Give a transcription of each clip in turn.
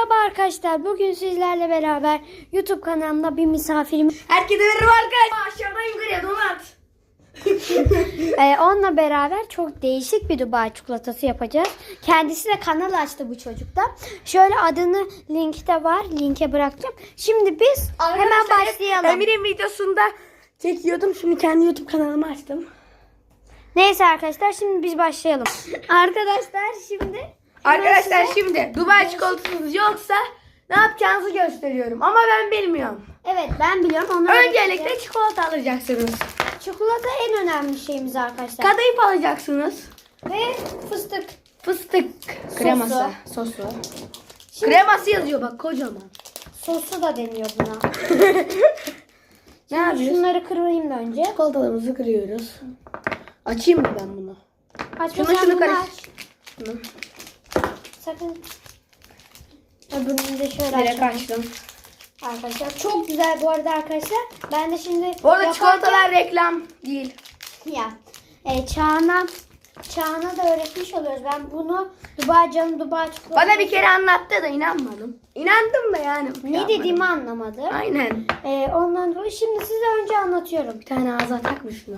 Merhaba arkadaşlar. Bugün sizlerle beraber YouTube kanalımda bir misafirim. Herkese merhaba arkadaşlar. Aşağıdan yukarıya donat. Ee, onunla beraber çok değişik bir Dubai çikolatası yapacağız. Kendisi de kanal açtı bu çocukta. Şöyle adını linkte var. Linke bırakacağım. Şimdi biz hemen Arkadaşlar, başlayalım. Emir'in videosunda çekiyordum. Şimdi kendi YouTube kanalımı açtım. Neyse arkadaşlar şimdi biz başlayalım. arkadaşlar şimdi Arkadaşlar size- şimdi Dubai çikolatasınız yoksa ne yapacağınızı gösteriyorum. Ama ben bilmiyorum. Evet ben biliyorum. Onu Öncelikle çikolata alacaksınız. çikolata en önemli şeyimiz arkadaşlar. Kadayıf alacaksınız. Ve fıstık. Fıstık kreması. Sosu. Şimdi Kreması yazıyor bak kocaman. sosu da deniyor buna. Ne yapıyoruz? Şunları kırayım da önce. Çikolatalarımızı kırıyoruz. Açayım mı ben bunu? Açma Şunu şunu bunu karış. aç. Şunu. Sakın. Öbürünü de şöyle Direkt açalım. açtım. Arkadaşlar çok güzel bu arada arkadaşlar. Ben de şimdi Bu arada yaparken- çikolatalar reklam değil. ya e, Çağan'a Çağan'a da öğretmiş oluyoruz. Ben bunu Dubai canım Dubai çikolatası. Bana bir kere anlattı da inanmadım. İnandım da yani. ne Yapmadım. dediğimi anlamadı. Aynen. E, ondan dolayı şimdi size önce anlatıyorum. Bir tane ağza takmış şunu.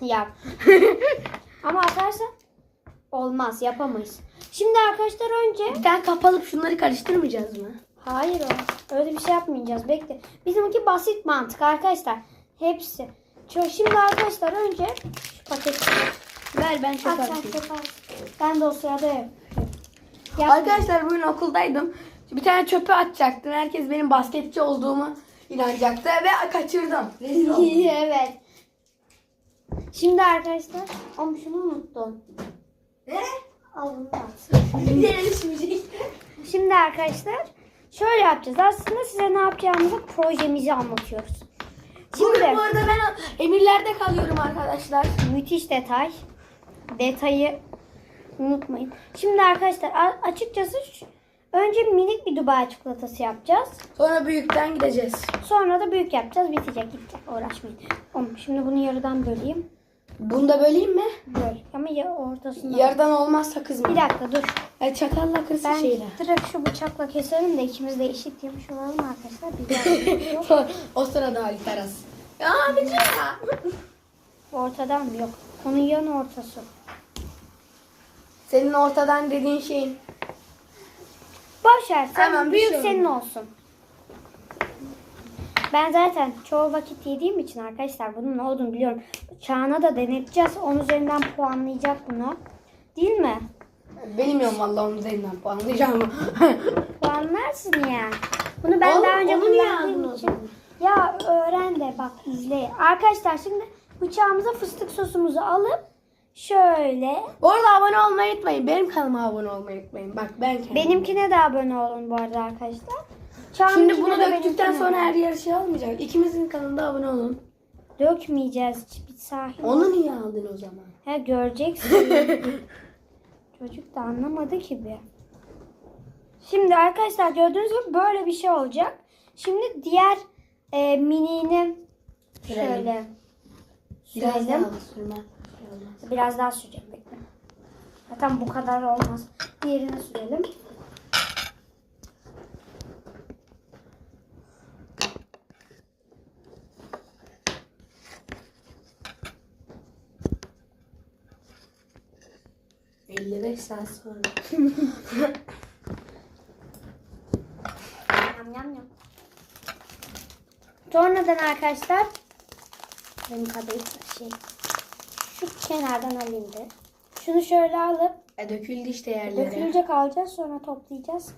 Yap. Ama atarsan olmaz yapamayız. Şimdi arkadaşlar önce Bir tane kapalıp şunları karıştırmayacağız mı? Hayır o. Öyle bir şey yapmayacağız. Bekle. Bizimki basit mantık arkadaşlar. Hepsi. Çok şimdi arkadaşlar önce şu paketi Ver ben çok aç. Ben de o sırada yapıyorum. Yap. Arkadaşlar bugün okuldaydım. Bir tane çöpe atacaktım. Herkes benim basketçi olduğumu inanacaktı ve kaçırdım. Evet. Şimdi arkadaşlar ama şunu unuttum. Ne? Şimdi arkadaşlar şöyle yapacağız. Aslında size ne yapacağımızı projemizi anlatıyoruz. Şimdi Şimdi bu arada ben emirlerde kalıyorum arkadaşlar. Müthiş detay. Detayı unutmayın. Şimdi arkadaşlar açıkçası önce minik bir Dubai çikolatası yapacağız. Sonra büyükten gideceğiz. Sonra da büyük yapacağız. Bitecek gidecek. Uğraşmayın. Şimdi bunu yarıdan böleyim. Bunu da böleyim mi? Böl. Ama ya ortasından. Yarıdan olmazsa kızma. Bir dakika dur. Yani çatalla kırsın Ben şeyle. direkt şu bıçakla keselim de ikimiz de eşit yemiş olalım arkadaşlar. Bir daha o sırada Ali Taras. Abicim ya. Ortadan mı? Yok. Onun yan ortası. Senin ortadan dediğin şeyin. Boş ver. Sen Hemen büyük şey senin olsun. Ben zaten çoğu vakit yediğim için arkadaşlar bunun ne olduğunu biliyorum. Çağına da deneteceğiz. Onun üzerinden puanlayacak bunu. Değil mi? Bilmiyorum vallahi onun üzerinden puanlayacağım. Puanlarsın ya. Bunu ben Oğlum, daha önce onu niye aldın kullandığım için. zaman? Ya öğren de bak izle. Arkadaşlar şimdi bıçağımıza fıstık sosumuzu alıp şöyle bu arada abone olmayı unutmayın. Benim kanalıma abone olmayı unutmayın. Bak ben kendim. benimkine de abone olun bu arada arkadaşlar. Şimdi Çağınınkine bunu döktükten sonra her yer şey olmayacak. İkimizin kanalında abone olun. dökmeyeceğiz. Bir ol. Onu niye aldın o zaman? He göreceksin. Çocuk da anlamadı ki bir. Şimdi arkadaşlar gördüğünüz gibi böyle bir şey olacak. Şimdi diğer e, miniğini Sürelim. şöyle Biraz sürelim. daha sürme. Biraz daha süreceğim bekle. Zaten bu kadar olmaz. Diğerini sürelim. Hı. 55 saat sonra. Yam yam yam. Sonradan arkadaşlar benim kadayıf şey şu kenardan alayım da. Şunu şöyle alıp E, döküldü işte yerlere. dökülecek alacağız sonra toplayacağız.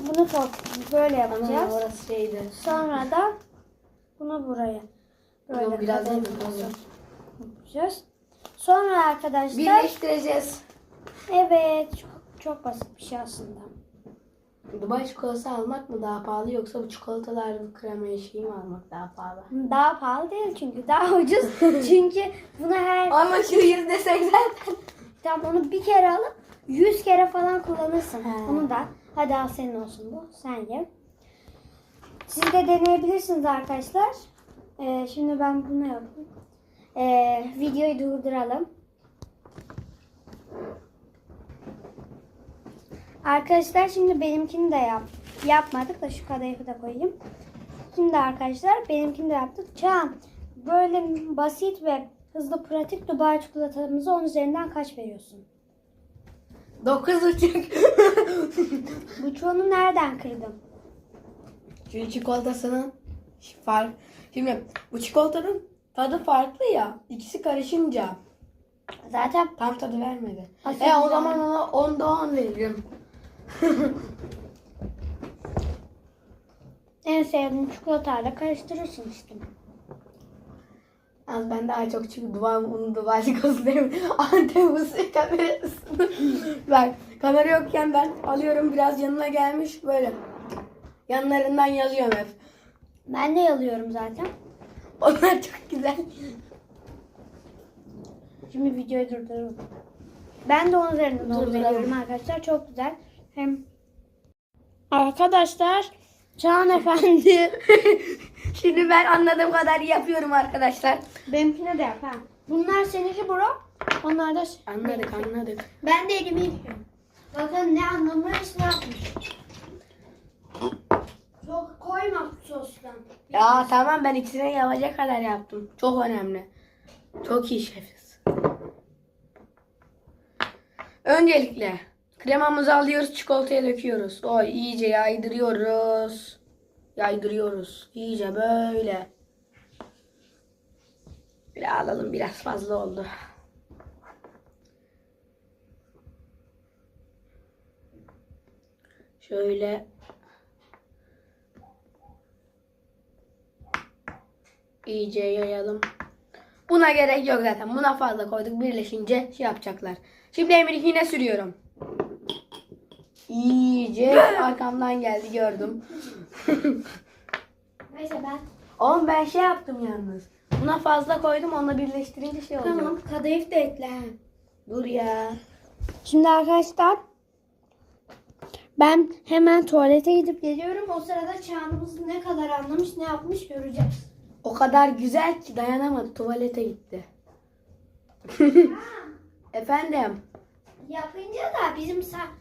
Bunu top böyle yapacağız. orası şeydi. Sonra da bunu buraya böyle Yok, biraz yapacağız. Sonra arkadaşlar Birleştireceğiz. Evet çok, çok basit bir şey aslında. Dubai çikolatası almak mı daha pahalı yoksa bu çikolatalar krema eşiği mi almak daha pahalı? Daha pahalı değil çünkü daha ucuz. çünkü bunu her Ama şu yüz desek zaten. Tamam onu bir kere alıp 100 kere falan kullanırsın. He. Onu da hadi al senin olsun bu. Sen ye. Siz de deneyebilirsiniz arkadaşlar. Ee, şimdi ben bunu yapayım. Ee, videoyu durduralım. Arkadaşlar şimdi benimkini de yap. Yapmadık da şu kadayıfı da koyayım. Şimdi arkadaşlar benimkini de yaptık. Çağan böyle basit ve hızlı pratik Dubai çikolatamıza 10 üzerinden kaç veriyorsun? Dokuz buçuk. Bu çoğunu nereden kırdın? Çünkü çikolatasının fark. Şimdi bu çikolatanın tadı farklı ya. İkisi karışınca Zaten tam tadı vermedi. E o zaman ona 10'da 10 veririm. En sevdiğin çikolatayla karıştırırsın işte. Az ben daha çok çünkü duvar unu duvar çikolatayım. Antep usulü kamerasını. Bak kamera yokken ben alıyorum biraz yanına gelmiş böyle. Yanlarından yazıyorum hep. Ben de yalıyorum zaten. Onlar çok güzel. Şimdi videoyu durduralım. Ben de 10 üzerinden 10 Durduralım. veriyorum arkadaşlar. Çok güzel. Hem Arkadaşlar Çağan Efendi Şimdi ben anladığım kadar yapıyorum arkadaşlar. benimkine de yap ha. Bunlar seninki bro. Onlar da Anladık anladık. Ben de elimi yıkıyorum. Bakın ne anlamış ne yapmış. Çok koyma sostan. Ya tamam ben ikisine yapacak kadar yaptım. Çok önemli. Çok iyi şefiz. Öncelikle kremamızı alıyoruz, çikolataya döküyoruz. O iyice yaydırıyoruz. Yaydırıyoruz. İyice böyle. Bir alalım biraz fazla oldu. Şöyle iyice yayalım. Buna gerek yok zaten. Buna fazla koyduk. Birleşince şey yapacaklar. Şimdi Emir yine sürüyorum. İyice arkamdan geldi gördüm. Neyse ben. Oğlum ben şey yaptım yalnız. Buna fazla koydum onunla birleştirince şey olacak. Tamam kadayıf da ekle. Dur ya. Şimdi arkadaşlar ben hemen tuvalete gidip geliyorum. O sırada Çağan'ımız ne kadar anlamış ne yapmış göreceğiz. O kadar güzel ki dayanamadı. Tuvalete gitti. Efendim. Yapınca da bizim sa-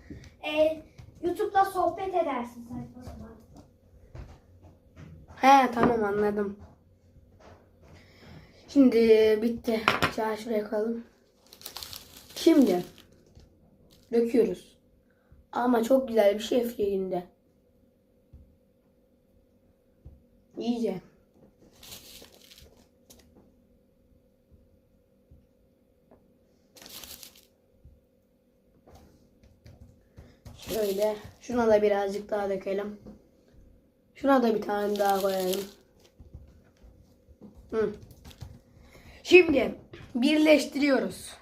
e, YouTube'da sohbet edersin saçma sapan. He tamam anladım. Şimdi bitti. Çay şuraya koyalım. Şimdi döküyoruz. Ama çok güzel bir şef yayında. İyice. Şöyle. Şuna da birazcık daha dökelim. Şuna da bir tane daha koyalım. Hı. Şimdi birleştiriyoruz.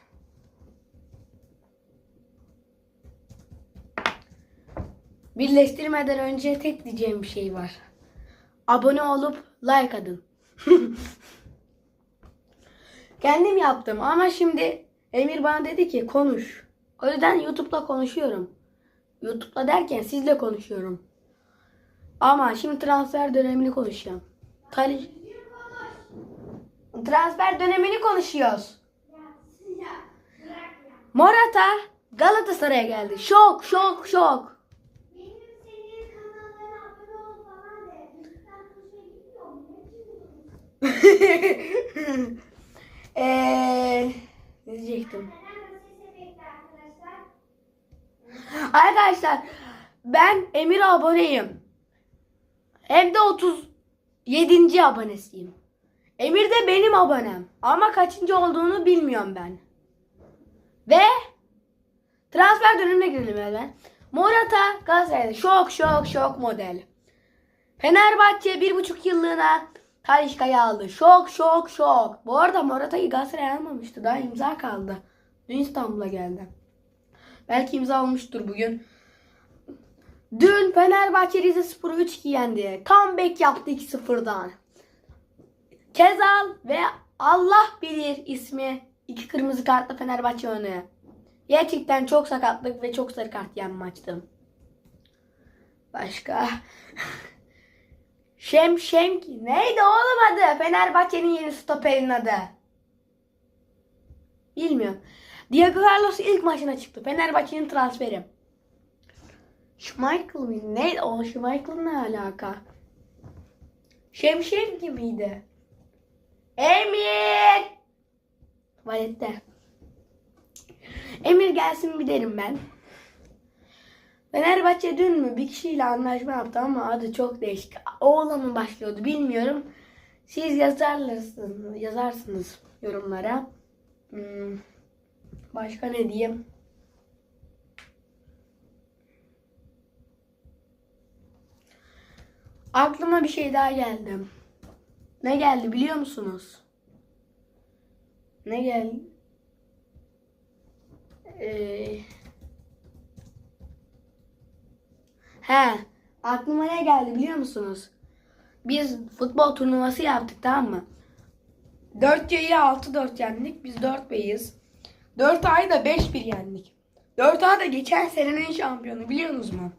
Birleştirmeden önce tek diyeceğim bir şey var. Abone olup like atın. Kendim yaptım ama şimdi Emir bana dedi ki konuş. O yüzden YouTube'la konuşuyorum. YouTube'la derken sizle konuşuyorum. Ama şimdi transfer dönemini konuşacağım. Kale... Transfer dönemini konuşuyoruz. Morata Galatasaray'a geldi. Şok, şok, şok. Eee ne diyecektim? Neden sesi bekle arkadaşlar? Arkadaşlar ben Emir aboneyim. Hem de 37. abonesiyim. Emir de benim abonem. Ama kaçıncı olduğunu bilmiyorum ben. Ve transfer dönemine girelim hemen. Morata Galatasaray'da şok şok şok model. Fenerbahçe bir buçuk yıllığına Talişka'yı aldı. Şok şok şok. Bu arada Morata'yı Galatasaray almamıştı. Daha imza kaldı. Dün İstanbul'a geldi. Belki imza olmuştur bugün. Dün Fenerbahçe Rize Spor'u 3-2 yendi. Comeback yaptı 2-0'dan. Kezal ve Allah bilir ismi iki kırmızı kartla Fenerbahçe önü. Gerçekten çok sakatlık ve çok sarı kart yiyen maçtı. Başka. Şem Şem neydi oğlum adı? Fenerbahçe'nin yeni stoperin adı. Bilmiyorum. Diego Carlos ilk maçına çıktı. Fenerbahçe'nin transferi. Schmeichel miydi? Ne? O Schmeichel ne alaka? Şemşir gibiydi. Emir! Tuvalette. Emir gelsin bir derim ben. Fenerbahçe dün mü bir kişiyle anlaşma yaptı ama adı çok değişik. Oğla mı başlıyordu bilmiyorum. Siz yazarlarsınız, yazarsınız yorumlara. Hmm, Başka ne diyeyim? Aklıma bir şey daha geldi. Ne geldi biliyor musunuz? Ne geldi? Ee... He, aklıma ne geldi biliyor musunuz? Biz futbol turnuvası yaptık tamam mı? 4 yayı 6-4 yendik. Biz 4 beyiz. 4 ay da 5-1 yendik. 4 A da geçen senenin şampiyonu biliyorsunuz mu?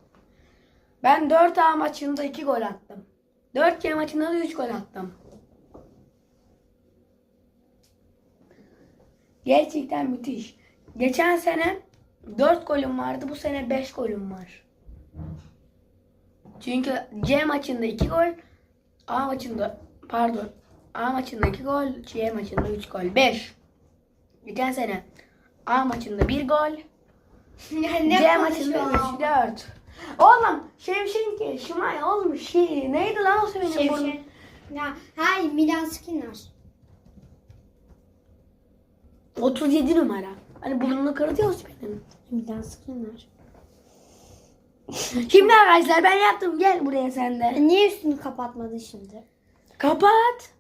Ben 4 A maçında 2 gol attım. 4 Y maçında da 3 gol attım. Gerçekten müthiş. Geçen sene 4 golüm vardı. Bu sene 5 golüm var. Çünkü C maçında 2 gol, A maçında pardon A maçında 2 gol, C maçında 3 gol. 5. Geçen sene A maçında 1 gol, Yani C maçında 3 4. Oğlum Şevşin ki Şimay olmuş şey. Neydi lan o senin burnu? Şevşen. Ya, hayır Milan Skriniar. 37 numara. Hani burnunu kırıtıyor benim. Milan Skriniar. Şimdi arkadaşlar ben yaptım. Gel buraya sen de. Niye üstünü kapatmadın şimdi? Kapat.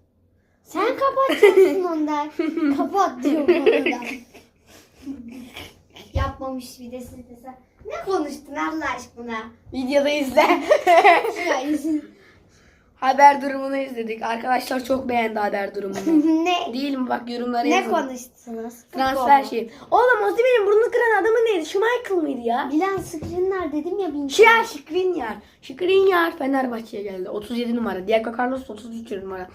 Sen kapatacaksın ondan. Kapat diyorum ondan. Yapmamış bir de siz de sen. Ne konuştun Allah aşkına? Videoda izle. Ya izin. haber durumunu izledik. Arkadaşlar çok beğendi haber durumunu. ne? Değil mi? Bak yorumlara Ne yazın. konuştunuz? Transfer Futbol mu? şeyi. Oğlum Osimhen'in burnunu kıran adamın neydi? Schmeichel mıydı ya? Milan Skriniar dedim ya bin Şia Skriniar. Skriniar Fenerbahçe'ye geldi. 37 numara. Diego Carlos 33 numara.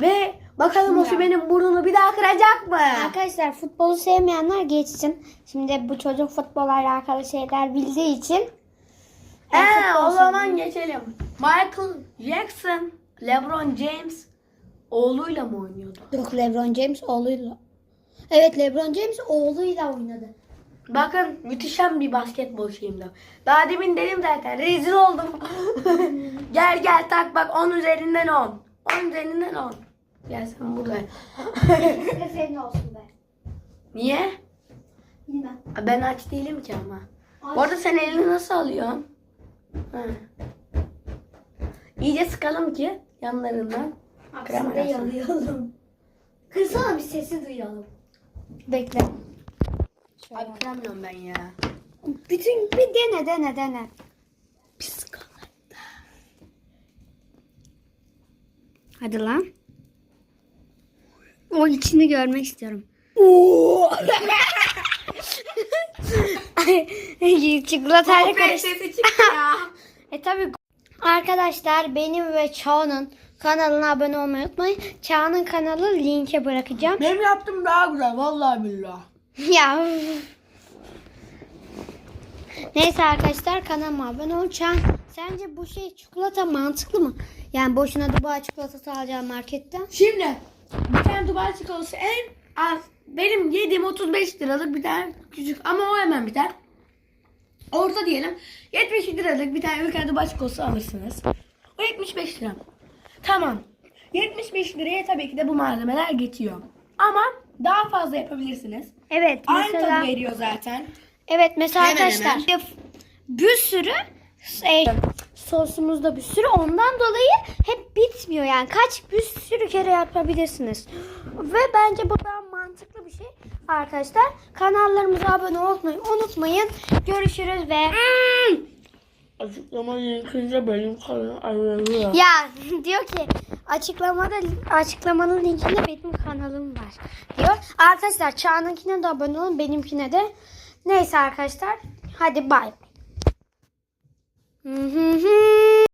Ve bakalım Osimhen'in burnunu bir daha kıracak mı? Arkadaşlar futbolu sevmeyenler geçsin. Şimdi bu çocuk futbolla alakalı şeyler bildiği için. Futbol o zaman geçelim. Michael Jackson, LeBron James oğluyla mı oynuyordu? Yok LeBron James oğluyla. Evet LeBron James oğluyla oynadı. Bakın müthişem bir basketbol şeyimdi. Daha demin dedim zaten rezil oldum. gel gel tak bak 10 üzerinden 10. 10 üzerinden 10. Gel sen buraya. Ne senin olsun be. Niye? Bilmem. Ben aç değilim ki ama. Bu arada sen elini nasıl alıyorsun? Ha. İyice sıkalım ki yanlarından. Krem yalayalım. Kırsana bir sesi duyalım. Bekle. Abi kıramıyorum ben ya. Bütün bir dene dene dene. Psikopat. Hadi lan. O içini görmek istiyorum. Çikolatayla ya. E tabi arkadaşlar benim ve Çağ'ın kanalına abone olmayı unutmayın. Çağ'ın kanalı linke bırakacağım. Benim yaptığım daha güzel vallahi billahi. ya. Neyse arkadaşlar kanalıma abone olun. Çağ, sence bu şey çikolata mantıklı mı? Yani boşuna Dubai çikolatası alacağım marketten. Şimdi bir tane Dubai çikolatası en az benim yediğim 35 liralık bir tane küçük ama o hemen biter. Orta diyelim 70 liralık bir tane ülke Dubai çikolatası alırsınız. O 75 lira. Tamam. 75 liraya tabii ki de bu malzemeler geçiyor. Ama daha fazla yapabilirsiniz. Evet Aynı mesela. tadı veriyor zaten. Evet mesela Hemen arkadaşlar bir sürü e, sosumuzda bir sürü ondan dolayı hep bitmiyor yani kaç bir sürü kere yapabilirsiniz. Ve bence bu da mantıklı bir şey arkadaşlar. Kanallarımıza abone olmayı unutmayın. Görüşürüz ve Açıklama linkinde benim kanalım ya diyor ki açıklamada açıklamanın linkinde benim kanalım var diyor. Arkadaşlar Çağ'ınkine de abone olun benimkine de. Neyse arkadaşlar hadi bay. Hı hı hı.